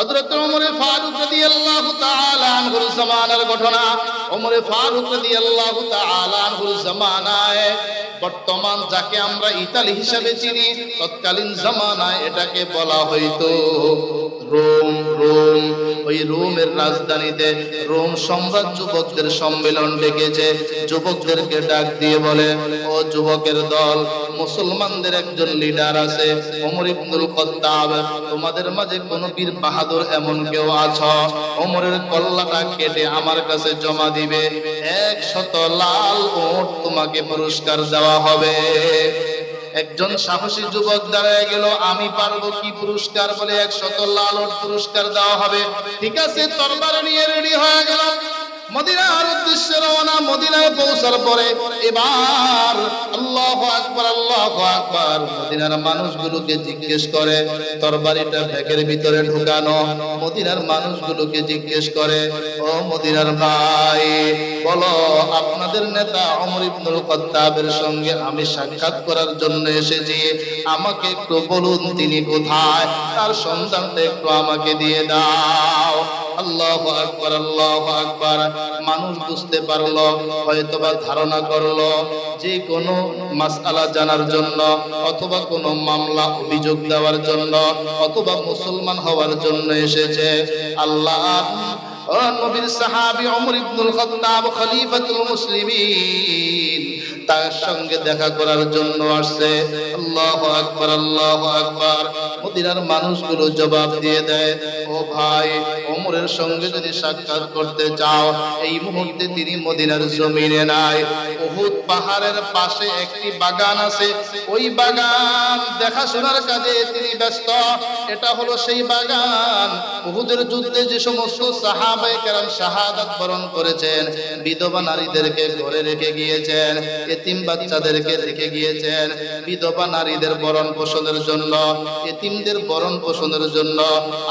হযরত ওমর ফারুক রাদিয়াল্লাহু তাআলা আনহুর জামানার ঘটনা ওমর ফারুক রাদিয়াল্লাহু তাআলা আনহুর জামানায়, বর্তমান যাকে আমরা ইতালি হিসাবে চিনি, তৎকালীন জামানায় এটাকে বলা হইতো রোম রোম। ওই রোমের রাজধানীতে রোম সম্রাট যুবকদের সম্মেলন ডেকেছে। যুবকদেরকে ডাক দিয়ে বলে, ও যুবকের দল, মুসলমানদের একজন লিডার আছে, ওমর ইবনুল খাত্তাব, তোমাদের মাঝে কোন বীর বাহাদুর এমন কেউ আছো? ওমরের কল্লাটা কেটে আমার কাছে জমা দিবে, একশত লাল ওট তোমাকে পুরস্কার দেওয়া হবে। একজন সাহসী যুবক দাঁড়ায় গেল, আমি পারব কি পুরস্কার বলে একশত লাল ওট পুরস্কার দেওয়া হবে। ঠিক আছে, তরবার নিয়ে রেডি হয়ে গেল মদিনার উদ্দেশ্যে রওনা, মদিনায় পৌঁছার পরে এবার আল্লাহু আকবার আল্লাহু আকবার মদিনার মানুষগুলোকে জিজ্ঞেস করে, তরবারিটা ব্যাগের ভিতরে ঢুকানো। মদিনার মানুষগুলোকে জিজ্ঞেস করে, ও মদিনার ভাই, বলো আপনাদের নেতা অমর ইবনুল খাত্তাবের সঙ্গে আমি সাক্ষাৎ করার জন্য এসেছি। আমাকে একটু বলুন তিনি কোথায়? তার সন্তানটা একটু আমাকে দিয়ে দাও। আল্লাহ আকবার আল্লাহ আকবার। মানুষ বুঝতে পারল, হয়তোবা ধারণা করল যে কোনো মাসআলা জানার জন্য অথবা কোনো মামলা অভিযোগ দেওয়ার জন্য অথবা মুসলমান হওয়ার জন্য এসেছে। আল্লাহ, ও নবীর সাহাবী ওমর ইবনুল খাত্তাব খলিফাতুল মুসলিমিন। তার সঙ্গে দেখা করার জন্য আসছে। আল্লাহু আকবার আল্লাহু আকবার। মদিনার মানুষগুলো জবাব দিয়ে দেয়, ও ভাই, ওমরের সঙ্গে যদি সাক্ষাৎ করতে চাও, এই মুহূর্তে তিনি মদিনার জমিনে নাই। উহুদ পাহাড়ের পাশে একটি বাগান আছে। ওই বাগান দেখাশোনার কাজে তিনি ব্যস্ত। এটা হলো সেই বাগান। উহুদের যুদ্ধে যে সমস্ত সাহাবায়ে কেরাম শাহাদাত বরণ করেছেন, বিধবা নারীদেরকে ঘরে রেখে গিয়েছেন। এতিম বাচ্চাদেরকে রেখে গিয়েছেন বিধবা নারীদের বরণ পোষণের জন্য। এতিমদের বরণ পোষণের জন্য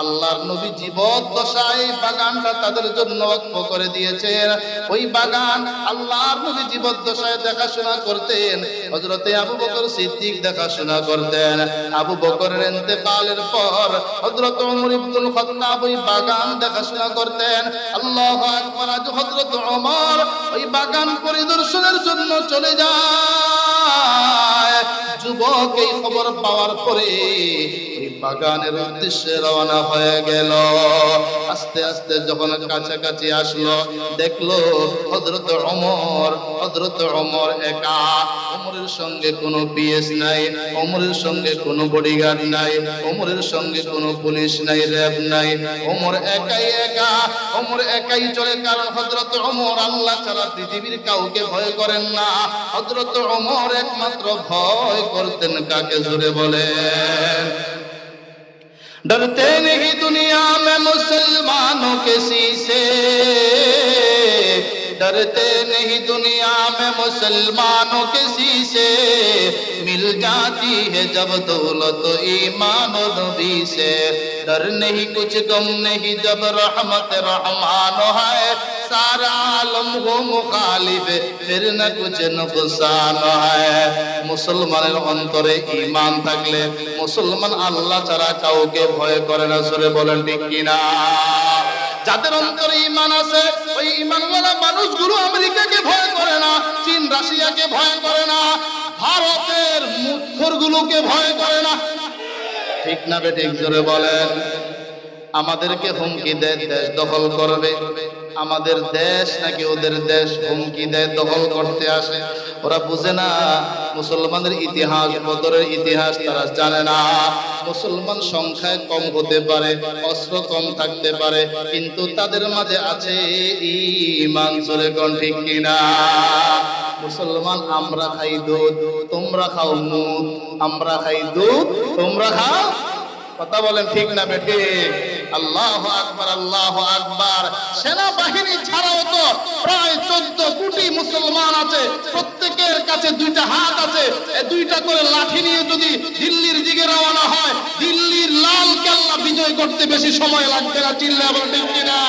আল্লাহর নবী জীবদ্দশায় এই বাগানটা তাদের জন্য ওয়াকফ করে দিয়েছেন। ওই বাগান আল্লাহর নবী জীবদ্দশায় দেখাশোনা করতেন। হযরতে আবু বকর সিদ্দিক দেখাশোনা করতেন। আবু বকরের ইন্তেকালের পর হযরত ওমর ইবনুল খাত্তাব ওই বাগান দেখাশোনা করতেন। আল্লাহু আকবার হযরত ওমর ওই বাগান পরিদর্শনের জন্য চলে যায় যুবক এই খবর পাওয়ার পরে ওই বাগানের উদ্দেশ্যে রওনা হয়ে গেল। আস্তে আস্তে যখন কাছাকাছি আসলো, দেখল হযরত ওমর হযরত ওমর একা। ওমরের সঙ্গে কোনো পিএস নাই, ওমরের সঙ্গে কোনো বডিগার্ড নাই অমরের সঙ্গে কোনো পুলিশ নাই, র্যাব নাই। অমর একাই একা অমর একাই চলে। কারণ হযরত অমর আল্লাহ ছাড়া পৃথিবীর কাউকে ভয় করেন না। হযরত অমর একমাত্র ভয় করতেন কাকে জুড়ে বলে ডরতে নেই দুনিয়া মে মুসলমান डरते नहीं दुनिया में मुसलमानों किसी से मिल जाती है जब दौलत ईमान और नबी से डर नहीं कुछ गम नहीं जब रहमत रहमान है सारा आलम हो मुखालिफ फिर न कुछ नुकसान है মুসলমানের অন্তরে ঈমান থাকলে মুসলমান আল্লাহ ছাড়া কাউকে ভয় করে না সরে বলেন ঠিক কিনা যাদের অন্তরে ঈমান আছে ওই ঈমানওয়ালা মানুষগুলো আমেরিকাকে ভয় করে না, চীন রাশিয়াকে ভয় করে না, ভারতের মুখরগুলোকে ভয় করে না। ঠিক না বেটে জোরে বলেন। আমাদেরকে হুমকি দেয়, দেশ দখল করবে। আমাদের দেশ নাকি ওদের দেশ হুমকি দেয় দখল করতে আসে? ওরা বুঝে না, মুসলমানের ইতিহাস, বদরের ইতিহাস তারা জানে না। মুসলমান সংখ্যায় কম হতে পারে, অস্ত্র কম থাকতে পারে, কিন্তু তাদের মাঝে আছে ইমান চলে কোন ঠিক কিনা? মুসলমান, আমরা খাই দুধ, তোমরা খাও মুদ। আমরা খাই দুধ, তোমরা খাও? কথা বলেন ঠিক না বেটে আল্লাহ আকবার আল্লাহ আকবার। সেনাবাহিনী ছাড়াও তো প্রায় চোদ্দ কোটি মুসলমান আছে। প্রত্যেকের কাছে দুইটা হাত আছে। দুইটা করে লাঠি নিয়ে যদি দিল্লির দিকে রওনা হয়, দিল্লির লাল কেল্লা বিজয় করতে বেশি সময় লাগবে না, চিল্লা বলেন ঠিক কিনা?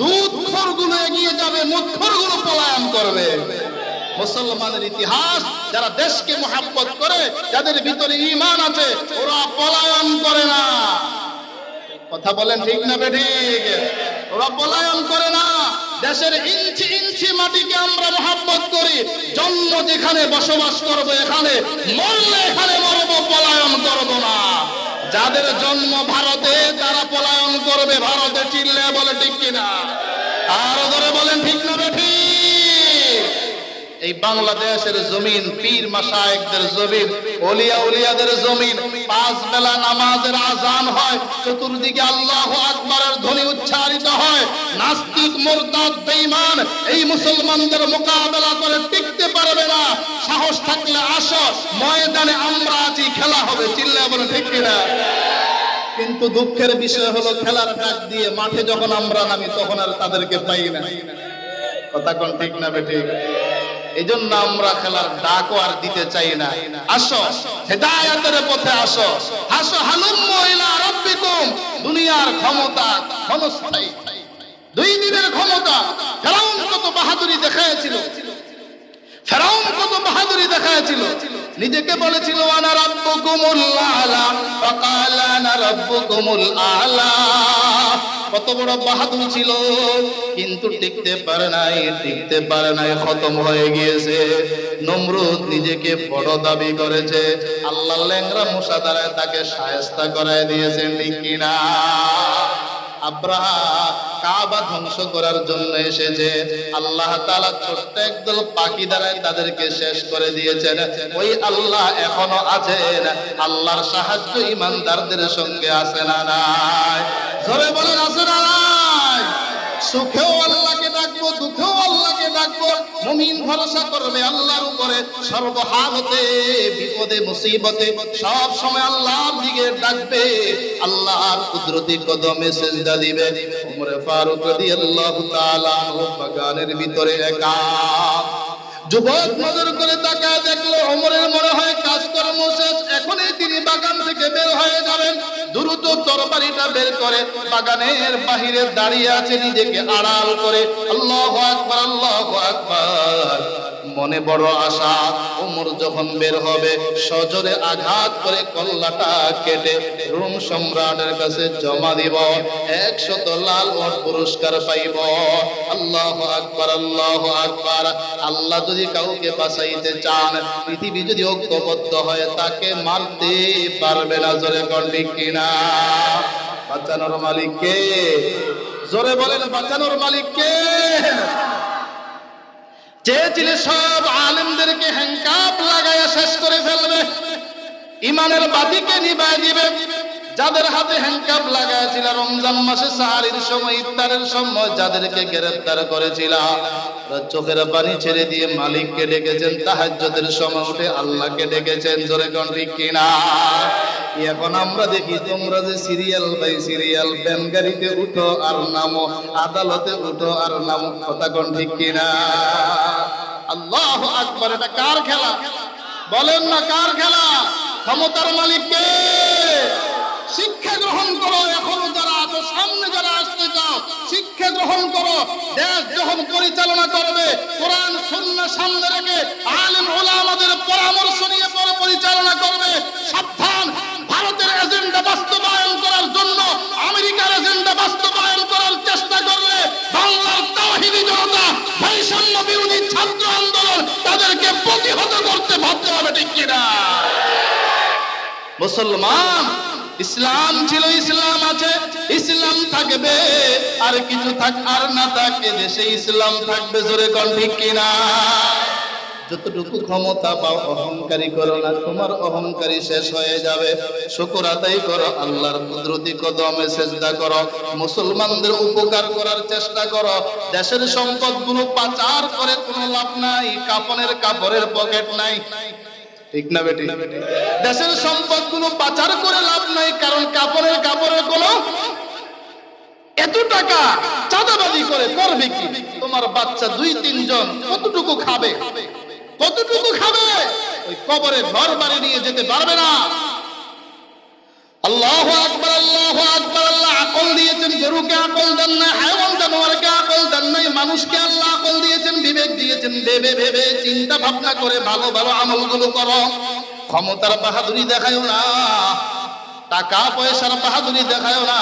দুধ খোরগুলো এগিয়ে যাবে মুখরগুলো পলায়ন করবে। মুসলমানের ইতিহাস, যারা দেশকে মোহাব্বত করে, যাদের ভিতরে ইমান আছে, ওরা পলায়ন করে না। কথা বলেন ঠিক না ঠিক? ওরা পলায়ন করে না। দেশের ইঞ্চি ইঞ্চি মাটিকে আমরা মহাব্বত করি। জন্ম যেখানে বসবাস করব এখানে, মরলে এখানে মরব, পলায়ন করব না। যাদের জন্ম ভারতে, তারা পলায়ন করবে ভারতে চিল্লে বলে ঠিক কিনা? এই বাংলাদেশের জমিন, পীর মাসায়েকদের জমিন ওলিয়া উলিয়াদের জমিন, পাঁচ বেলা নামাজের আজান হয়, চতুর্দিকে আল্লাহ আকবরের ধ্বনি উচ্চারিত হয়, নাস্তিক, মোরতাদ, বেঈমান, এই মুসলমানদের মোকাবেলা করে টিকতে পারবে না। সাহস থাকলে আসো, ময়দানে আমরা আছি, খেলা হবে, চিল্লা বলে ঠিক কিনা? কিন্তু দুঃখের বিষয় হলো খেলার ডাক দিয়ে মাঠে যখন আমরা নামি, তখন আর তাদেরকে পাই না। কথা কোন ঠিক না বেঠিক এই জন্য আমরা খেলার ডাকও আর দিতে চাই না। আসো, হেদায়াতের পথে আসো। আসো, হালুম মহিলা রব্বিকুম, দুনিয়ার ক্ষমতা ক্ষণস্থায়ী। দুই দিনের ক্ষমতা, ফেরাউন কত বাহাদুরি দেখাইছিল ফেরাউন কত বাহাদুরি দেখাইছিল নিজেকে বলেছিল, আনা রাব্বুকুমুল আলা ফাকালা, আনা আলা কত বড় বাহাদুর ছিল। কিন্তু টিকতে পারে নাই, টিকতে পারে নাই, খতম হয়ে গিয়েছে। নমরুদ নিজেকে বড় দাবি করেছে। আল্লাহ ল্যাংরা মশা দ্বারা তাকে সায়স্তা করায় দিয়েছেন ঠিক কিনা? আব্রাহা কাবা ধ্বংস করার জন্য এসেছে। আল্লাহ তালা পাখি দ্বারাই তাদেরকে শেষ করে দিয়েছেন। ওই আল্লাহ এখনও আছেন। আল্লাহর সাহায্য ইমানদারদের সঙ্গে আছে না নাই? ধরে বলেন, আছে না নাই? সুখেও আল্লাহকে ডাকবো, দুঃখেও ডাকবো মুমিন ভরসা করবে দিকে ডাকবে। আল্লাহর কুদরতি কদমে সেজদা দিবে। ওমরে ফারুক রাদিয়াল্লাহু তাআলা বাগানের ভিতরে একা। যুবক নজর করে তাকায় দেখল অমরের মনে হয় কাজকর্ম শেষ। এখনই তিনি বাগান থেকে বের হয়ে যাবেন। দ্রুত তরবারিটা বের করে বাগানের বাহিরে দাঁড়িয়ে আছে নিজেকে আড়াল করে। আল্লাহ আকবার আল্লাহ আকবার। মনে বড় আশা। ওমর যখন বের হবে, সজরে আঘাত করে কল্লাটা কেটে রোম সম্রাটের কাছে জমা দিব। একশত লাল পুরস্কার পাইব। আল্লাহ আকবার আল্লাহ আকবার। আল্লাহ যদি কাউকে বাঁচাইতে চান, পৃথিবী যদি ঐক্যবদ্ধ হয়, তাকে মারতে পারবে না। জোরে কন্ডি কিনা? বাঁচানোর মালিক কে? জোরে বলেন, বাঁচানোর মালিক কে? চেয়েছিল সব আলেমদেরকে হ্যাংকাপ লাগাইয়া শেষ করে ফেলবে, ইমানের বাতিকে নিবায় দিবে, যাদের হাতে হ্যাংকাপ লাগাইছিল রমজান মাসে সাহারির সময়, ইফতারের সময় যাদেরকে গ্রেফতার করেছিল। চোখের পানি ছেড়ে দিয়ে মালিককে ডেকেছেন, তাহাজ্জুদের সময় উঠে আল্লাহকে ডেকেছেন, জোরে কোন কিনা? এখন আমরা দেখি তোমরা যে সিরিয়াল বাই সিরিয়াল ব্যান গাড়িতে উঠো আর নামো, আদালতে উঠো আর নামো, কথা কোন ঠিক কিনা? আল্লাহ আকবর, এটা কার খেলা? বলেন না কার খেলা? ক্ষমতার মালিককে শিক্ষা গ্রহণ করো এখনও যারা তো সামনে যারা গ্রহণ করো। দেশ যখন পরিচালনা করবে, কোরআন, সুন্নাহ সামনে রেখে আলেম ওলামাদের পরামর্শ নিয়ে পরে পরিচালনা করবে। সাবধান, ভারতের এজেন্ডা বাস্তবায়ন করার জন্য আমেরিকার এজেন্ডা বাস্তবায়ন করার চেষ্টা করলে বাংলার তাওহীদি জনতা বৈষম্য বিরোধী ছাত্র আন্দোলন তাদেরকে প্রতিহত করতে ভাবতে হবে, ঠিক কিনা? মুসলমান ইসলাম ছিল, ইসলাম আছে, ইসলাম থাকবে, আর কিছু থাক, আর না থাকে দেশে ইসলাম থাকবে, জোরে কোন ঠিক কিনা? যতটুকু ক্ষমতা পাও, অহংকারী করো না, তোমার অহংকারী শেষ হয়ে যাবে। শুকর আদায় করো, আল্লাহর কুদরতি কদমে সেজদা করো। মুসলমানদের উপকার করার চেষ্টা করো। দেশের সম্পদগুলো পাচার করে কোনো লাভ নাই কাপনের কাপড়ের পকেট নাই ঠিক না বেটি? দেশের সম্পদগুলো পাচার করে লাভ নাই, কারণ কাপড়ের কাপড়ের কোনো এত টাকা চাঁদাবাজি করে, করবে কি? তোমার বাচ্চা দুই, তিনজন কতটুকু খাবে? কতটুকু খাবে? ওই কবরে ঘর বাড়ি নিয়ে যেতে পারবে না। আল্লাহ আকবার আল্লাহ আকবার, আল্লাহ আকল দিয়েছেন, গরুকে আকল দেন না, হায়ওয়ান জানোয়ারকে আকল মানুষকে আল্লাহ আকল দিয়েছেন, বিবেক দিয়েছেন, ভেবে ভেবে, চিন্তা ভাবনা করে ভালো ভালো আমলগুলো করো। ক্ষমতার বাহাদুরি দেখায় না, টাকা পয়সার বাহাদুরি দেখায় না।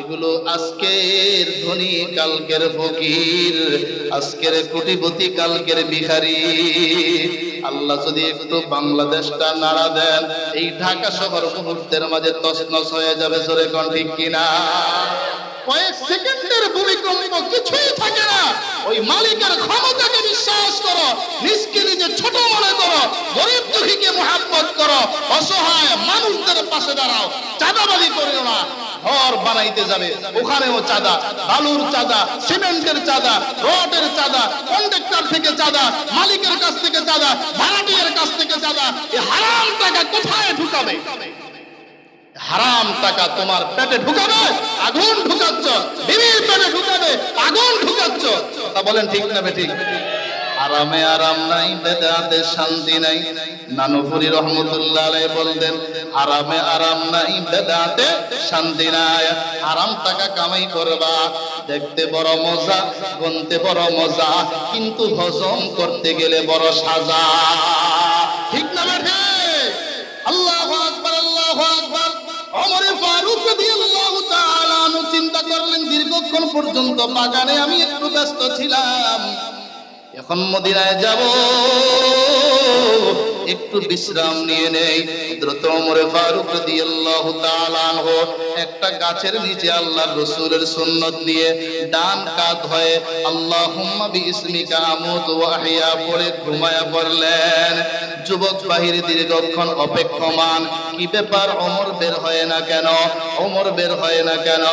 এগুলো আজকের ধনী, কালকের ফকির, আজকের কোটিপতি, কালকের ভিখারি। আল্লাহ যদি একটু বাংলাদেশটা নাড়া দেন, এই ঢাকা শহর মুহূর্তের মাঝে তসনস হয়ে যাবে, জোরে কোন ঠিক কিনা? কয়েক সেকেন্ডের ভূমিকম্প কিছুই থাকে না। ওই মালিকের ক্ষমতাকে নিজকে নিজে ছোট মনে করো, গরিব দুঃখীকে মোহাব্বত করো, অসহায় মানুষদের পাশে দাঁড়াও চাঁদাবাদি করিও না, ঘর বানাইতে যাবে, ওখানেও চাঁদা, বালুর চাঁদা, সিমেন্টের চাঁদা, রডের চাঁদা কন্ডাক্টর থেকে চাঁদা, মালিকের কাছ থেকে চাঁদা, ভাড়াটিয়ার কাছ থেকে চাঁদা এই হারাম টাকা কোথায় ঢুকাবে? হারাম টাকা তোমার পেটে ঢুকাবে, আগুন ঢুকাচ্ছ বিবির পেটে ঢুকাবে, আগুন ঢুকাচ্ছ। তা বলেন ঠিক না ঠিক? আরামে আরাম নাই, বেদাতে শান্তি নাই। নানুপুরি রহমতুল্লাহ বলতেন আরামে আরাম নাই, বেদাতে শান্তি নাই। আরাম টাকা কামাই করবা, দেখতে বড় মজা, গুনতে বড় মজা, কিন্তু হজম করতে গেলে বড় সাজা। ঠিক না বেঠে আল্লাহু আকবার আল্লাহু আকবার। ওমর ফারুক রাদিয়াল্লাহু তাআলা চিন্তা করলেন, দীর্ঘক্ষণ পর্যন্ত বাগানে আমি একটু ব্যস্ত ছিলাম। এখন মদিনায় যাব। একটু বিশ্রাম নিয়ে নেই। দ্রুত মরে ফারুক রাদিয়াল্লাহু তাআলা আনহু একটা গাছের নিচে আল্লাহর রাসূলের সুন্নাত নিয়ে ডান কাত হয়ে আল্লাহুম্মা বিইসমিকা আমুতু ওয়া আহইয়া পড়ে ঘুমায়া পড়লেন। যুবক বাহির দীর্ঘক্ষণ অপেক্ষমান। কি ব্যাপার? ওমর বের হয় না কেন? ওমর বের হয় না কেন?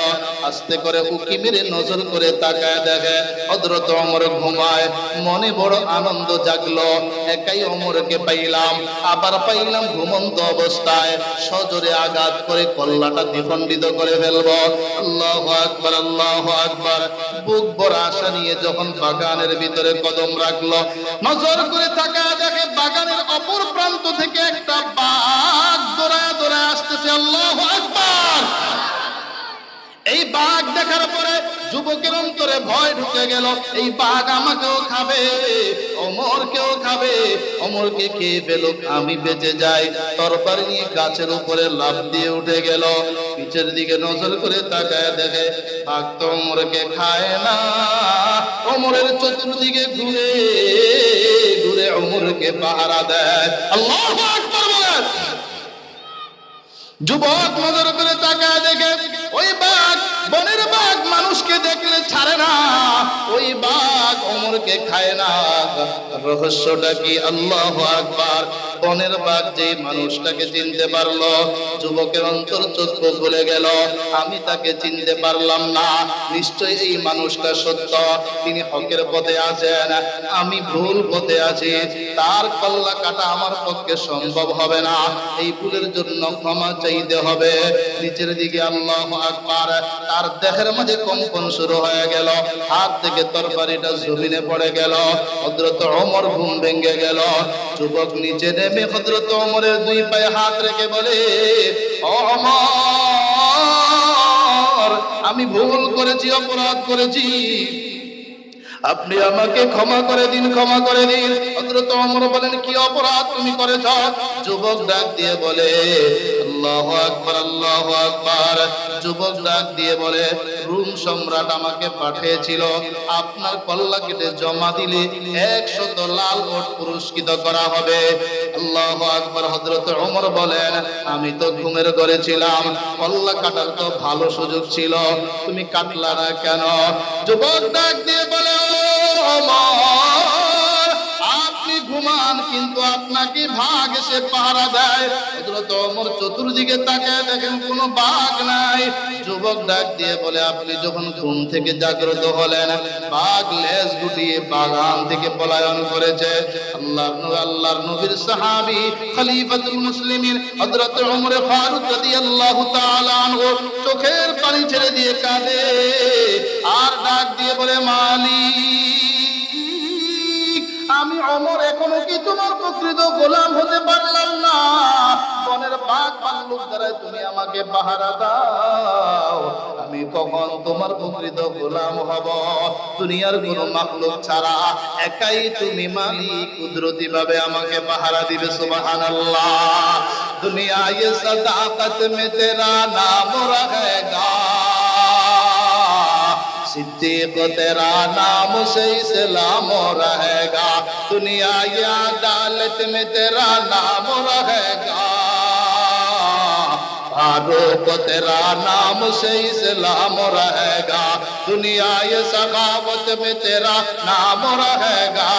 আস্তে করে উকি মেরে নজর করে তাকায় দেখে হযরত ওমর ঘুমায়। মনে বড় আনন্দ জাগলো। একাই ওমরকে পাইলাম। আবার পাইলাম ঘুমন্ত অবস্থায়। সজোরে আঘাত করে কল্লাটা দ্বিখণ্ডিত করে ফেলব। আল্লাহু আকবার আল্লাহু আকবার। বুক বড় আশা নিয়ে যখন বাগানের ভিতরে কদম রাখল, নজর করে তাকায় দেখে বাগানের অপর প্রান্ত থেকে একটা বাঘ দৌড়ায় দৌড়ায় আসতেছে, আল্লাহু আকবার! এই বাঘ দেখার পরে যুবকের অন্তরে ভয় ঢুকে গেল, এই বাঘ আমাকেও খাবে, অমরকেও খাবে, অমরকে খেয়ে ফেল আমি বেঁচে যাই। তরবারি নিয়ে গাছের উপরে লাফ দিয়ে উঠে গেল। পিছের দিকে নজর করে তাকায় দেখে, বাঘ তো অমরকে খায় না, অমরের চতুর্দিকে ঘুরে ঘুরে উমরকে পাহারা দেয়। আল্লাহ বলেন। যুবক নজর করে তাকায় দেখে ওই বাঘ বনের বাঘ মানুষকে দেখলে ছাড়ে না, ওই বাঘ ওমরকে খায় না। রহস্যটা কি? আল্লাহ আকবার। বনের বাঘ যে মানুষটাকে চিনতে পারল, যুবকের অন্তর চক্ষু খুলে গেল। আমি তাকে চিনতে পারলাম না। নিশ্চয়ই এই মানুষটা সত্য। তিনি হকের পথে আছেন। আমি ভুল পথে আছি। তার কল্লা কাটা আমার পক্ষে সম্ভব হবে না। এই ভুলের জন্য ক্ষমা চাইতে হবে। নিচের দিকে আল্লাহ আকবার। তার দেহের মাঝে কম্পন শুরু হয়ে গেল? হাত থেকে তরবারিটা জমিনে পড়ে গেল। হযরত ওমর ঘুম ভেঙে গেল। যুবক নিচে নেমে হযরত ওমরের দুই পায়ে হাত রেখে বলে, ও ওমর, আমি ভুল করেছি, অপরাধ করেছি। আপনি আমাকে ক্ষমা করে দিন, ক্ষমা করে দিন। ওমর বলেন কি অপরাধ তুমি করেছ? যুবক ডাক দিয়ে বলে আকবার আকবার। যুবক ডাক দিয়ে বলে রুম সম্রাট আমাকে পাঠিয়েছিল। আপনার কল্লা কেটে জমা দিলে একশত লাল ওট পুরস্কৃত করা হবে। আল্লাহু আকবার হযরত ওমর বলেন আমি তো ঘুমের ঘরে ছিলাম। কল্লা কাটার তো ভালো সুযোগ ছিল। তুমি কাটলা না কেন? যুবক ডাক দিয়ে বলে "ও ওমর, আপনি ঘুমান কিন্তু আপনাকে ভাগ সে পাহারা দেয়। হযরত ওমর চতুর্দিকে তাকায় দেখেন কোনো বাঘ নাই। যুবক ডাক দিয়ে বলে, আপনি যখন ঘুম থেকে জাগ্রত হলেন, বাঘ লেজ গুটিয়ে বাগান থেকে পলায়ন করেছে। আল্লাহ আল্লাহর নবীর সাহাবী খলিফাতুল মুসলিমিন হযরত ওমর ফারুক রাদিয়াল্লাহু তাআলা আনহু চোখের পানি ছেড়ে দিয়ে কাঁদে। আর ডাক দিয়ে বলে, মালিক আমি অমর এখনো কি তোমার প্রকৃত গোলাম হতে পারলাম না বনের বাঘ ভাল্লুক দ্বারা তুমি আমাকে পাহারা দাও আমি কখন তোমার প্রকৃত গোলাম হব দুনিয়ার কোন মাকলুক ছাড়া একাই তুমি মালিক কুদরতি ভাবে আমাকে পাহারা দিবে সুবহানাল্লাহ দুনিয়া ये सदाकत में तेरा नाम रहेगा सिद्दीक तेरा नाम से इस्लाम रहेगा दुनिया या अदालत में तेरा नाम रहेगा। फारूक तेरा नाम से इस्लाम रहेगा। दुनिया ये सखावत में तेरा नाम रहेगा।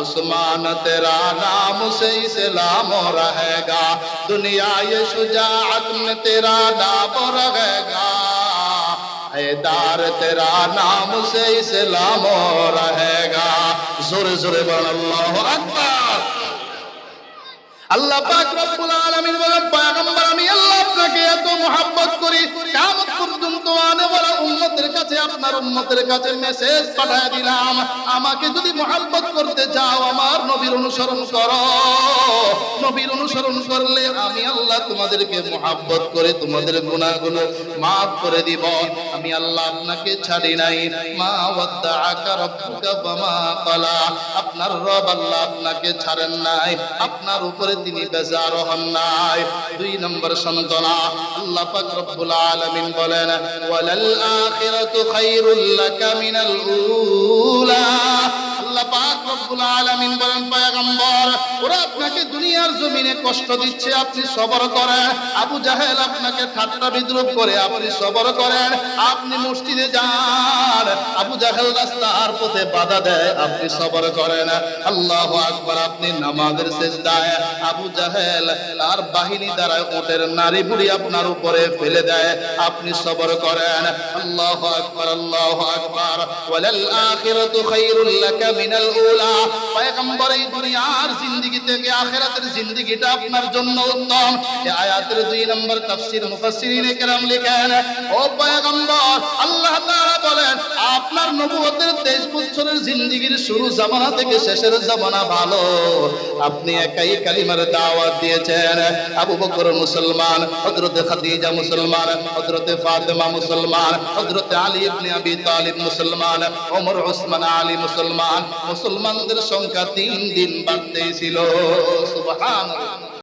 उस्मान, तेरा नाम से इस्लाम रहेगा। दुनिया ये शुजाअत में तेरा नाम रहेगा। हैदार, तेरा नाम से इस्लाम रहेगा। জোরে জোরে বল আল্লাহ আকবার। আমাকে যদি মোহাব্বত করতে চাও, আমার নবীর অনুসরণ করো। নবীর অনুসরণ করলে আমি আল্লাহ তোমাদেরকে মোহাব্বত করে তোমাদের গুনাহগুলো মাফ করে দিব। আমি আল্লাহ আপনাকে ছাড়ি নাই। মা আপনার রব আল্লাহ আপনাকে ছাড়েন নাই। আপনার উপরে তিনি বেজার হন নাই দুই নম্বর সন্তনা আল্লাহ পাক রব্বুল আলামিন বলেন ওয়ালাল আখিরাতু খায়রুল লাকা মিনাল উলা আল্লাহ পাক রব্বুল আলামিন দুনিয়ার জমিনে কষ্ট দিচ্ছে, আপনি সবর করেন আবু জাহেল আপনাকে ঠাট্টা বিদ্রুপ করে, আপনি সবর করেন আপনি মসজিদে যান, আবু জাহেল রাস্তার পথে বাধা দেয়, আপনি সবর করেন। আল্লাহ আকবার, আপনি নামাজের সেজদায় আবু জাহেল তার বাহিনী দ্বারা ওটের নারী বুড়ি আপনার উপরে ফেলে দেয়, আপনি সবর করেন। আল্লাহ আকবার আল্লাহ আকবার। ওয়ালাল আখিরাতু খায়রুল লাকা মিনাল উলা। পয়গম্বর এই দুনিয়ার জিন্দেগি থেকে আখিরাতের জিন্দেগিটা আপনার জন্য উত্তম। এই আয়াতের দুই নম্বর তাফসীর মুফাসসিরিনে কেরাম লিখেন, ও পয়গম্বর, আল্লাহ তাআলা বলেন, আপনার নবুয়তের 23 বছরের জিন্দেগির শুরু জামানা থেকে শেষের জামানা ভালো। আপনি একাই কালিমার দাওয়াত দিয়েছেন। আবু বকর মুসলমান, হযরত খাদিজা মুসলমান, হযরত ফাতেমা মুসলমান, হযরত আলী ইবনে আবি তালিব মুসলমান, ওমর, ওসমান, আলী মুসলমান, মুসলমানদের সংখ্যা তিন দিন বাড়তেই ছিল। সুবহানাল্লাহ।